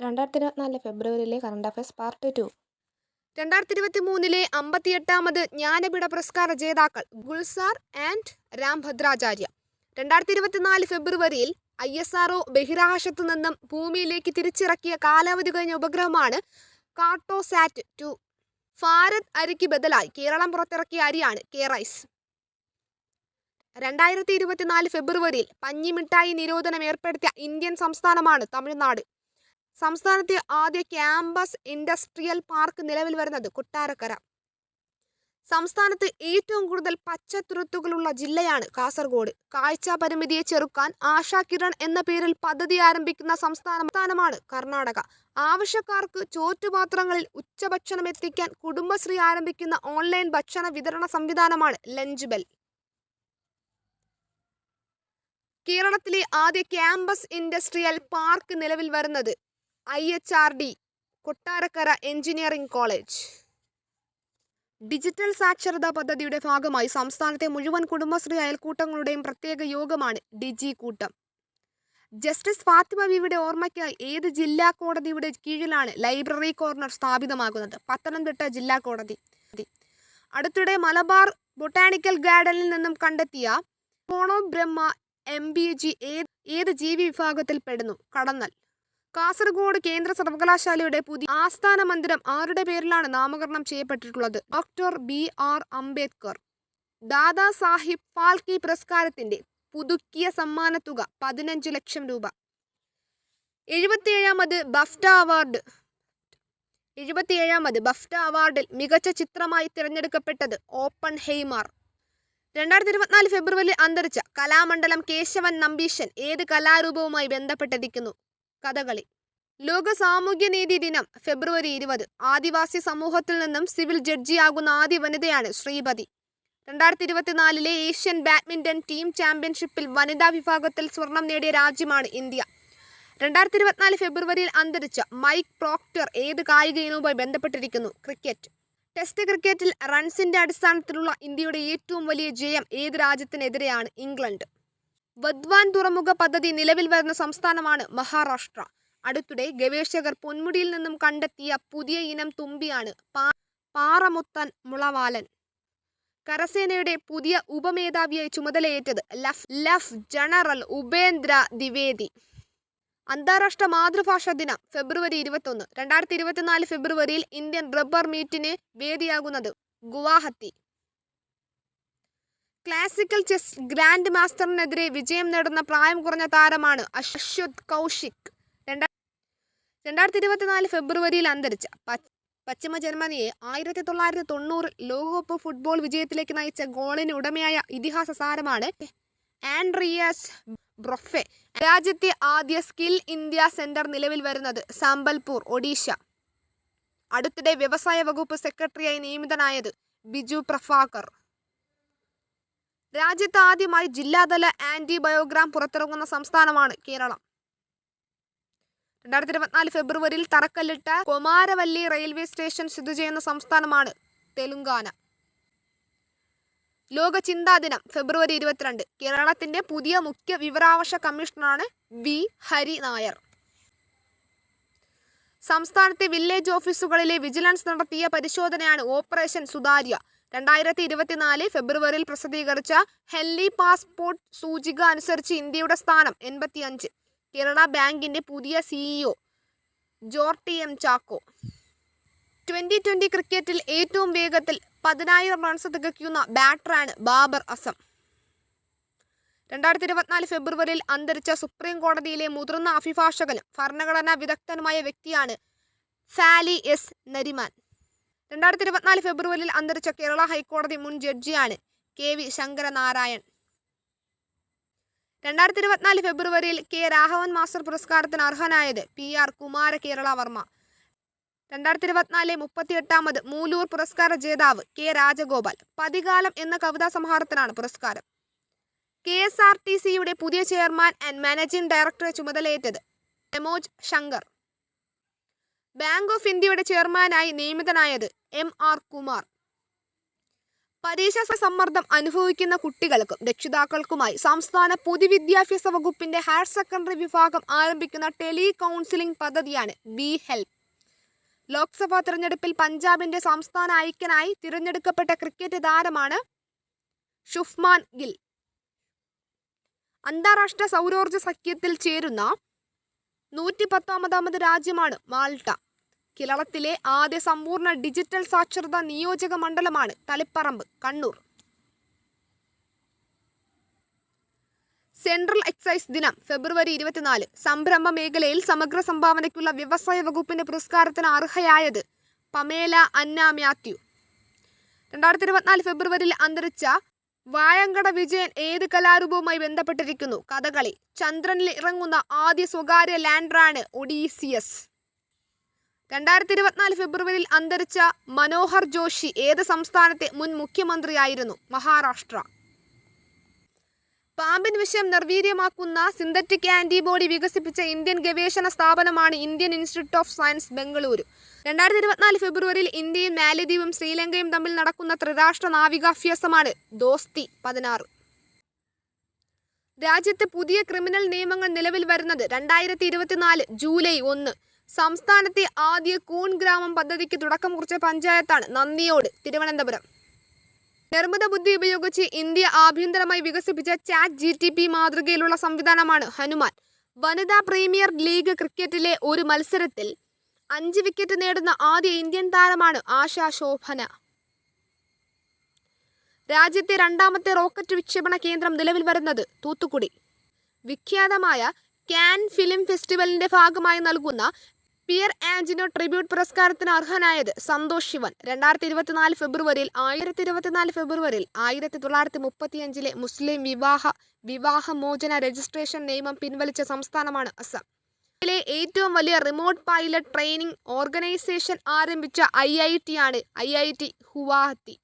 രണ്ടായിരത്തി ഇരുപത്തിനാല് ഫെബ്രുവരിയിലെ കറണ്ട് അഫയേഴ്സ് പാർട്ട് ടു. രണ്ടായിരത്തി ഇരുപത്തി മൂന്നിലെ അമ്പത്തിയെട്ടാമത് ജ്ഞാനപീഠ പുരസ്കാര ജേതാക്കൾ ഗുൽസാർ ആൻഡ് രാം ഭദ്രാചാര്യ രണ്ടായിരത്തി ഇരുപത്തിനാല് ഫെബ്രുവരിയിൽ ഐ എസ് ആർഒ ബഹിരാകാശത്തു നിന്നും ഭൂമിയിലേക്ക് തിരിച്ചിറക്കിയ കാലാവധി കഴിഞ്ഞ ഉപഗ്രഹമാണ് കാർട്ടോസാറ്റ് ടു. ഭാരത് അരിക്ക് ബദലായി കേരളം പുറത്തിറക്കിയ അരിയാണ് കേറൈസ് രണ്ടായിരത്തി ഇരുപത്തിനാല് ഫെബ്രുവരിയിൽ പഞ്ഞിമിഠായി നിരോധനം ഏർപ്പെടുത്തിയ ഇന്ത്യൻ സംസ്ഥാനമാണ് തമിഴ്നാട്. സംസ്ഥാനത്തെ ആദ്യ ക്യാമ്പസ് ഇൻഡസ്ട്രിയൽ പാർക്ക് നിലവിൽ വരുന്നത് കൊട്ടാരക്കര. സംസ്ഥാനത്ത് ഏറ്റവും കൂടുതൽ പച്ചത്തുരുത്തുകളുള്ള ജില്ലയാണ് കാസർഗോഡ്. കാഴ്ചാ പരിമിതിയെ ചെറുക്കാൻ ആശാ കിരൺ എന്ന പേരിൽ പദ്ധതി ആരംഭിക്കുന്ന സംസ്ഥാനമാണ് കർണാടക. ആവശ്യക്കാർക്ക് ചോറ്റുപാത്രങ്ങളിൽ ഉച്ചഭക്ഷണം എത്തിക്കാൻ കുടുംബശ്രീ ആരംഭിക്കുന്ന ഓൺലൈൻ ഭക്ഷണ വിതരണ സംവിധാനമാണ് ലഞ്ച് ബെൽ. കേരളത്തിലെ ആദ്യ ക്യാമ്പസ് ഇൻഡസ്ട്രിയൽ പാർക്ക് നിലവിൽ വരുന്നത് I H R D Kottarakkara engineering college. Digital സാക്ഷരതാ പദ്ധതിയുടെ ഭാഗമായി സംസ്ഥാനത്തെ മുഴുവൻ കുടുംബശ്രീ അയൽക്കൂട്ടങ്ങളുടെയും പ്രത്യേക യോഗമാണ് ഡിജി കൂട്ടം. ജസ്റ്റിസ് ഫാത്തിമ ബീവിയുടെ ഓർമ്മയ്ക്കായി ഏത് ജില്ലാ കോടതിയുടെ കീഴിലാണ് ലൈബ്രറി കോർണർ സ്ഥാപിതമാകുന്നത്? പത്തനംതിട്ട ജില്ലാ കോടതി. അടുത്തിടെ മലബാർ ബൊട്ടാണിക്കൽ ഗാർഡനിൽ നിന്നും കണ്ടെത്തിയ ഫോണോ ബ്രഹ്മ എം ബി ജി ഏത് ജീവി വിഭാഗത്തിൽ പെടുന്നു? കടന്നൽ. കാസർഗോഡ് കേന്ദ്ര സർവകലാശാലയുടെ പുതിയ ആസ്ഥാന മന്ദിരം ആരുടെ പേരിലാണ് നാമകരണം ചെയ്യപ്പെട്ടിട്ടുള്ളത്? Doctor B R Ambedkar. Dada Saheb Phalke പുരസ്കാരത്തിന്റെ പുതുക്കിയ സമ്മാനത്തുക പതിനഞ്ച് ലക്ഷം രൂപ. എഴുപത്തിയേഴാമത് ബഫ്റ്റ അവാർഡ്. എഴുപത്തിയേഴാമത് ബഫ്റ്റ അവാർഡിൽ മികച്ച ചിത്രമായി തിരഞ്ഞെടുക്കപ്പെട്ടത് ഓപ്പൺ ഹെയ്മാർ. രണ്ടായിരത്തി ഇരുപത്തിനാല് ഫെബ്രുവരിയിൽ അന്തരിച്ച കലാമണ്ഡലം കേശവൻ നമ്പീശൻ ഏത് കലാരൂപവുമായി ബന്ധപ്പെട്ടിരിക്കുന്നു? കഥകളി. ലോക സാമൂഹ്യനീതി ദിനം ഫെബ്രുവരി ഇരുപത്. ആദിവാസി സമൂഹത്തിൽ നിന്നും സിവിൽ ജഡ്ജിയാകുന്ന ആദ്യ വനിതയാണ് ശ്രീപതി. രണ്ടായിരത്തി ഇരുപത്തിനാലിലെ ഏഷ്യൻ ബാഡ്മിന്റൺ ടീം ചാമ്പ്യൻഷിപ്പിൽ വനിതാ വിഭാഗത്തിൽ സ്വർണം നേടിയ രാജ്യമാണ് ഇന്ത്യ. രണ്ടായിരത്തി ഇരുപത്തിനാല് ഫെബ്രുവരിയിൽ അന്തരിച്ച മൈക്ക് പ്രോക്ടർ ഏത് കായിക ഇനവുമായി ബന്ധപ്പെട്ടിരിക്കുന്നു? ക്രിക്കറ്റ്. ടെസ്റ്റ് ക്രിക്കറ്റിൽ റൺസിന്റെ അടിസ്ഥാനത്തിലുള്ള ഇന്ത്യയുടെ ഏറ്റവും വലിയ ജയം ഏത് രാജ്യത്തിനെതിരെയാണ്? ഇംഗ്ലണ്ട്. വദ്വാൻ തുറമുഖ പദ്ധതി നിലവിൽ വരുന്ന സംസ്ഥാനമാണ് മഹാരാഷ്ട്ര. അടുത്തിടെ ഗവേഷകർ പൊന്മുടിയിൽ നിന്നും കണ്ടെത്തിയ പുതിയ ഇനം തുമ്പിയാണ് പാറമുത്തൻ മുളവാലൻ. കരസേനയുടെ പുതിയ ഉപമേധാവിയായി ചുമതലയേറ്റത് ലഫ് ലഫ് ജനറൽ ഉപേന്ദ്ര ദ്വിവേദി. അന്താരാഷ്ട്ര മാതൃഭാഷാ ദിനം ഫെബ്രുവരി ഇരുപത്തൊന്ന്. രണ്ടായിരത്തി ഇരുപത്തിനാല് ഫെബ്രുവരിയിൽ ഇന്ത്യൻ റബ്ബർ മീറ്റിന് വേദിയാകുന്നത് ഗുവാഹത്തി. ക്ലാസിക്കൽ ചെസ് ഗ്രാൻഡ് മാസ്റ്ററിനെതിരെ വിജയം നേടുന്ന പ്രായം കുറഞ്ഞ താരമാണ് അശ്വത് കൗശിക്. രണ്ടായിരത്തി ഇരുപത്തിനാല് ഫെബ്രുവരിയിൽ അന്തരിച്ച പശ്ചിമ ജർമ്മനിയെ ആയിരത്തി തൊള്ളായിരത്തി തൊണ്ണൂറിൽ ലോകകപ്പ് ഫുട്ബോൾ വിജയത്തിലേക്ക് നയിച്ച ഗോളിന് ഉടമയായ ഇതിഹാസ താരമാണ് ആൻഡ്രിയസ് ബ്രൊഫെ. രാജ്യത്തെ ആദ്യ സ്കിൽ ഇന്ത്യ സെന്റർ നിലവിൽ വരുന്നത് സാമ്പൽപൂർ ഒഡീഷ. അടുത്തിടെ വ്യവസായ വകുപ്പ് സെക്രട്ടറിയായി നിയമിതനായത് ബിജു പ്രഭാകർ. രാജ്യത്ത് ആദ്യമായി ജില്ലാതല ആന്റിബയോഗ്രാം പുറത്തിറങ്ങുന്ന സംസ്ഥാനമാണ് കേരളം. രണ്ടായിരത്തി ഇരുപത്തിനാല് ഫെബ്രുവരിയിൽ തറക്കല്ലിട്ട കൊമാരവല്ലി റെയിൽവേ സ്റ്റേഷൻ സ്ഥിതി ചെയ്യുന്ന സംസ്ഥാനമാണ് തെലുങ്കാന. ലോക ചിന്താ ദിനം ഫെബ്രുവരി ഇരുപത്തിരണ്ട്. കേരളത്തിന്റെ പുതിയ മുഖ്യ വിവരാവകാശ കമ്മീഷണറാണ് വി. ഹരി നായർ. സംസ്ഥാനത്തെ വില്ലേജ് ഓഫീസുകളിലെ വിജിലൻസ് നടത്തിയ പരിശോധനയാണ് ഓപ്പറേഷൻ സുതാര്യ. രണ്ടായിരത്തി ഇരുപത്തിനാല് ഫെബ്രുവരിയിൽ പ്രസിദ്ധീകരിച്ച ഹെല്ലി പാസ്പോർട്ട് സൂചിക അനുസരിച്ച് ഇന്ത്യയുടെ സ്ഥാനം എൺപത്തിയഞ്ച്. കേരള ബാങ്കിന്റെ പുതിയ CEO Jorty M Chacko. Twenty twenty ക്രിക്കറ്റിൽ ഏറ്റവും വേഗത്തിൽ പതിനായിരം റൺസ് തികയ്ക്കുന്ന ബാറ്ററാണ് ബാബർ അസം. രണ്ടായിരത്തി ഇരുപത്തിനാല് ഫെബ്രുവരിയിൽ അന്തരിച്ച സുപ്രീം കോടതിയിലെ മുതിർന്ന അഭിഭാഷകനും ഭരണഘടനാ വിദഗ്ധനുമായ വ്യക്തിയാണ് ഫാലി എസ് നരിമാൻ. രണ്ടായിരത്തി ഇരുപത്തിനാല് ഫെബ്രുവരിയിൽ അന്തരിച്ച കേരള ഹൈക്കോടതി മുൻ ജഡ്ജിയാണ് കെ വി ശങ്കരനാരായൺ. രണ്ടായിരത്തി ഇരുപത്തിനാല് ഫെബ്രുവരിയിൽ കെ രാഘവൻ മാസ്റ്റർ പുരസ്കാരത്തിന് അർഹനായത് പി ആർ കുമാര കേരള വർമ്മ. രണ്ടായിരത്തി ഇരുപത്തിനാല് മുപ്പത്തിയെട്ടാമത് മൂലൂർ പുരസ്കാര ജേതാവ് കെ രാജഗോപാൽ പതികാലം എന്ന കവിതാ സംഹാരത്തിനാണ് പുരസ്കാരം. കെ എസ് ആർ ടി സിയുടെ പുതിയ ചെയർമാൻ ആൻഡ് മാനേജിംഗ് ഡയറക്ടറെ ചുമതലയേറ്റത് എമോജ് ശങ്കർ. ബാങ്ക് ഓഫ് ഇന്ത്യയുടെ ചെയർമാനായി നിയമിതനായത് എം ആർ കുമാർ. പരീക്ഷാ സമ്മർദ്ദം അനുഭവിക്കുന്ന കുട്ടികൾക്കും രക്ഷിതാക്കൾക്കുമായി സംസ്ഥാന പൊതുവിദ്യാഭ്യാസ വകുപ്പിന്റെ ഹയർ സെക്കൻഡറി വിഭാഗം ആരംഭിക്കുന്ന ടെലി കൗൺസിലിംഗ് പദ്ധതിയാണ് ബി ഹെൽപ്പ് ലോക്സഭാ തിരഞ്ഞെടുപ്പിൽ പഞ്ചാബിന്റെ സംസ്ഥാന ഐക്യനായി തിരഞ്ഞെടുക്കപ്പെട്ട ക്രിക്കറ്റ് താരമാണ് ഷുഫ്മാൻ ഗിൽ. അന്താരാഷ്ട്ര സൗരോർജ സഖ്യത്തിൽ ചേരുന്ന നൂറ്റി പത്താമതാമത് രാജ്യമാണ് മാൾട്ട. കേരളത്തിലെ ആദ്യ സമ്പൂർണ ഡിജിറ്റൽ സാക്ഷരതാ നിയോജക മണ്ഡലമാണ് തളിപ്പറമ്പ് കണ്ണൂർ. സെൻട്രൽ എക്സൈസ് ദിനം ഫെബ്രുവരി ഇരുപത്തിനാല്. സംരംഭ മേഖലയിൽ സമഗ്ര സംഭാവനയ്ക്കുള്ള വ്യവസായ വകുപ്പിന്റെ പുരസ്കാരത്തിന് അർഹയായത് പമേല അന്ന മാത്യു. രണ്ടായിരത്തി ഇരുപത്തിനാല് ഫെബ്രുവരിയിൽ അന്തരിച്ച വായങ്കട വിജയൻ ഏത് കലാരൂപവുമായി ബന്ധപ്പെട്ടിരിക്കുന്നു? കഥകളി. ചന്ദ്രനിൽ ഇറങ്ങുന്ന ആദ്യ സ്വകാര്യ ലാൻഡറാണ് ഒഡീസിയസ്. രണ്ടായിരത്തി ഇരുപത്തിനാല് ഫെബ്രുവരിയിൽ അന്തരിച്ച മനോഹർ ജോഷി ഏത് സംസ്ഥാനത്തെ മുൻ മുഖ്യമന്ത്രിയായിരുന്നു? മഹാരാഷ്ട്ര. പാമ്പിൻ വിഷയം നിർവീര്യമാക്കുന്ന സിന്തറ്റിക് ആന്റിബോഡി വികസിപ്പിച്ച ഇന്ത്യൻ ഗവേഷണ സ്ഥാപനമാണ് Indian institute of science Bengaluru. രണ്ടായിരത്തി ഇരുപത്തിനാല് ഫെബ്രുവരിയിൽ ഇന്ത്യയും മാലദ്വീപും ശ്രീലങ്കയും തമ്മിൽ നടക്കുന്ന ത്രിരാഷ്ട്ര നാവികാഭ്യാസമാണ് ദോസ്തി പതിനാറ്. രാജ്യത്ത് പുതിയ ക്രിമിനൽ നിയമങ്ങൾ നിലവിൽ വരുന്നത് രണ്ടായിരത്തി ഇരുപത്തിനാല് ജൂലൈ ഒന്ന്. സംസ്ഥാനത്തെ ആദ്യ കൂൺ ഗ്രാമം പദ്ധതിക്ക് തുടക്കം കുറിച്ച പഞ്ചായത്താണ് നന്ദിയോട് തിരുവനന്തപുരം. നിർമ്മിത ബുദ്ധി ഉപയോഗിച്ച് ഇന്ത്യ ആഭ്യന്തരമായി വികസിപ്പിച്ച ചാറ്റ് ജി ടി പി മാതൃകയിലുള്ള സംവിധാനമാണ് ഹനുമാൻ. വനിതാ പ്രീമിയർ ലീഗ് ക്രിക്കറ്റിലെ ഒരു മത്സരത്തിൽ അഞ്ച് വിക്കറ്റ് നേടുന്ന ആദ്യ ഇന്ത്യൻ താരമാണ് ആശാ ശോഭന. രാജ്യത്തെ രണ്ടാമത്തെ റോക്കറ്റ് വിക്ഷേപണ കേന്ദ്രം നിലവിൽ വരുന്നത് തൂത്തുക്കുടി. വിഖ്യാതമായ കാൻ ഫിലിം ഫെസ്റ്റിവലിന്റെ ഭാഗമായി നൽകുന്ന പിയർ ആന്റിനോ ട്രിബ്യൂട്ട് പുരസ്കാരത്തിന് അർഹനായത് സന്തോഷ് ശിവൻ. രണ്ടായിരത്തി ഇരുപത്തിനാല് ഫെബ്രുവരിയിൽ ആയിരത്തി ഇരുപത്തിനാല് ഫെബ്രുവരിയിൽ ആയിരത്തി തൊള്ളായിരത്തി മുപ്പത്തിയഞ്ചിലെ മുസ്ലിം വിവാഹ വിവാഹമോചന രജിസ്ട്രേഷൻ നിയമം പിൻവലിച്ച സംസ്ഥാനമാണ് അസം. ഇന്ത്യയിലെ ഏറ്റവും വലിയ റിമോട്ട് പൈലറ്റ് ട്രെയിനിംഗ് ഓർഗനൈസേഷൻ ആരംഭിച്ച ഐ ഐ ടി ആണ് ഐ ഐ ടി ഹുവാഹത്തി